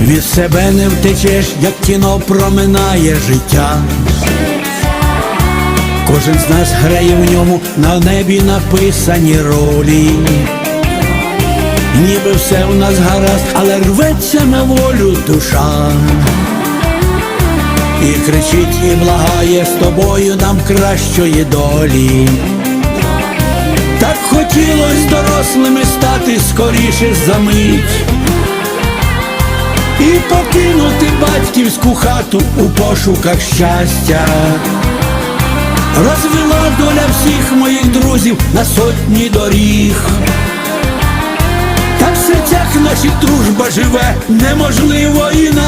Від себе не втечеш, як кіно проминає життя. Кожен з нас грає в ньому на небі написані ролі. Ніби все в нас гаразд, але рветься на волю душа. І кричить, і благає з тобою нам кращої долі. Так хотілось дорослими стати скоріше за мить покинути батьківську хату у пошуках щастя. Розвела доля всіх моїх друзів на сотні доріг. Та в серцях наші дружба живе неможливо інакше.